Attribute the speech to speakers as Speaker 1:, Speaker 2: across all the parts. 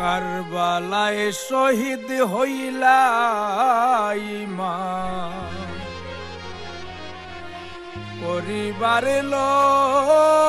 Speaker 1: কারবালায় শহীদ হইলা ইমাম। পরিবার লইয়া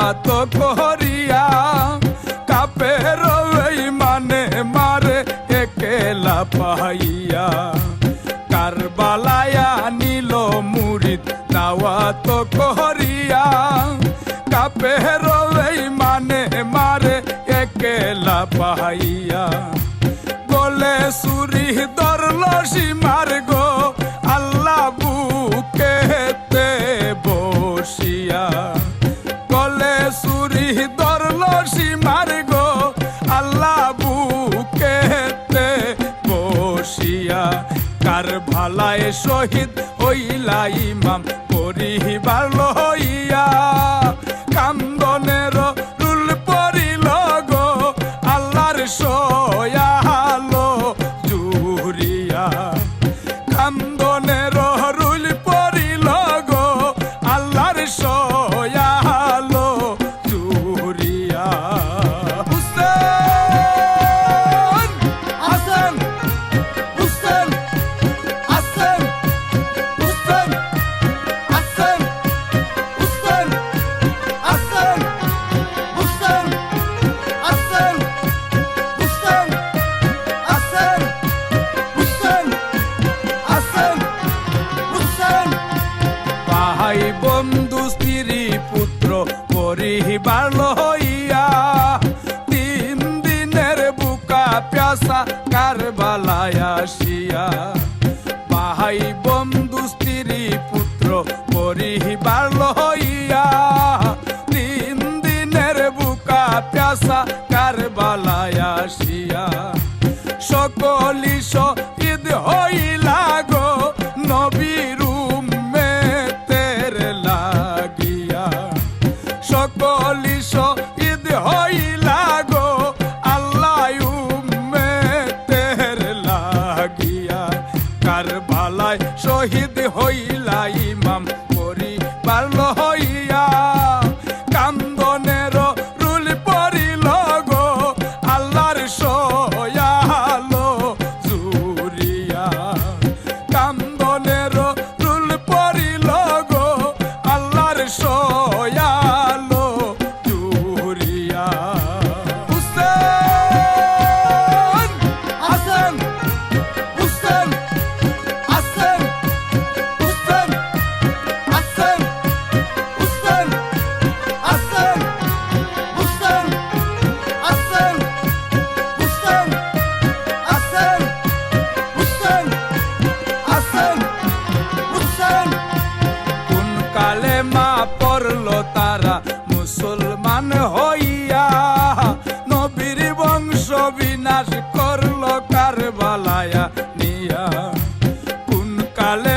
Speaker 1: দাওয়াত করিয়া কাপের মানে মারে একেলা পাইয়া। কারবালায়া নিল মুরিদ দাওয়াত করিয়া। কাপের মানে মারে একেলা পাইয়া। গলে সুরি দরল সীমার কার ভালায় শহীদ হইলা ইমাম। ভাই বন্ধু স্ত্রী পুত্র পরিবার লইয়া তিন দিনের বুকা প্যাসা কারবালায় আসিয়া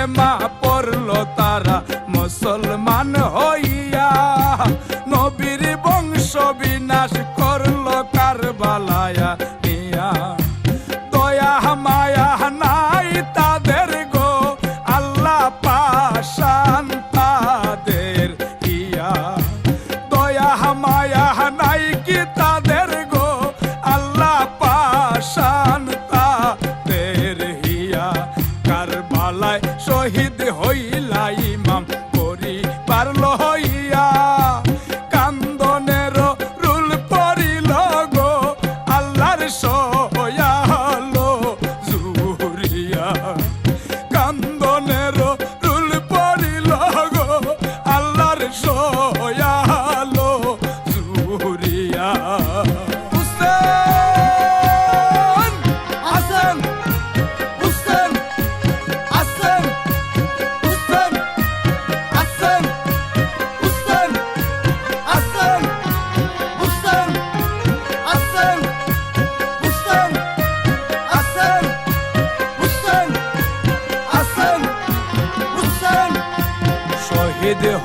Speaker 1: কলেমা পড়ল তারা মুসলমান হল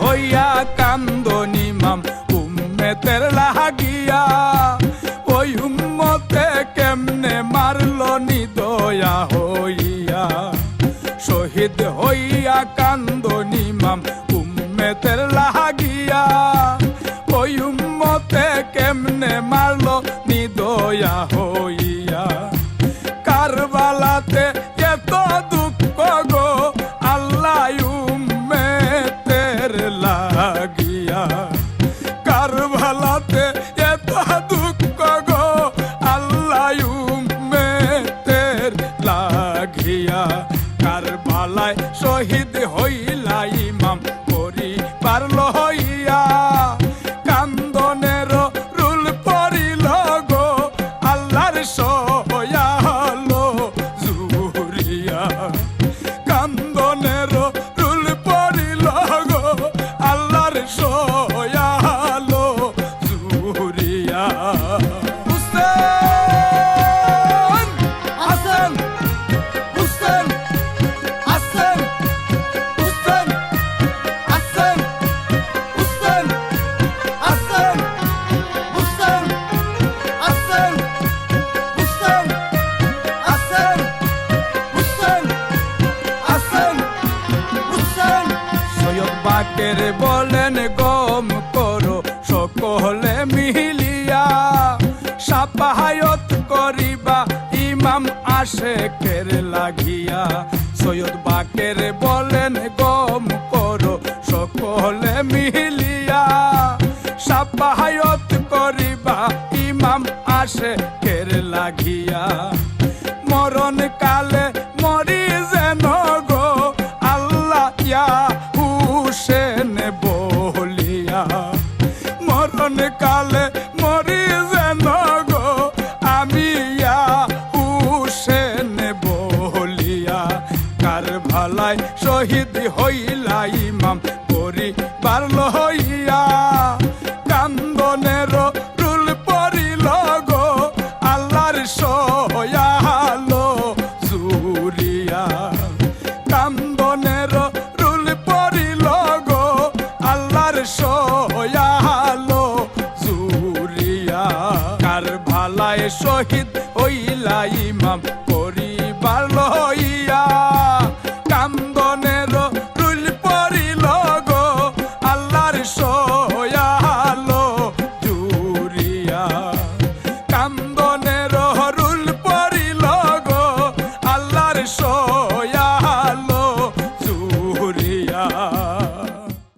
Speaker 1: Hoya Kambu hoy. গম করো, সকলে মিলিয়া সাপাহায়ত করিবা। ইমাম আসে কের লাগিয়া। সৈয়দ বাকের বলেন, গম করো, সকলে মিলিয়া সাপাহায়ত করিবা। ইমাম আসে কের লাগিয়া। life. So hit the hoy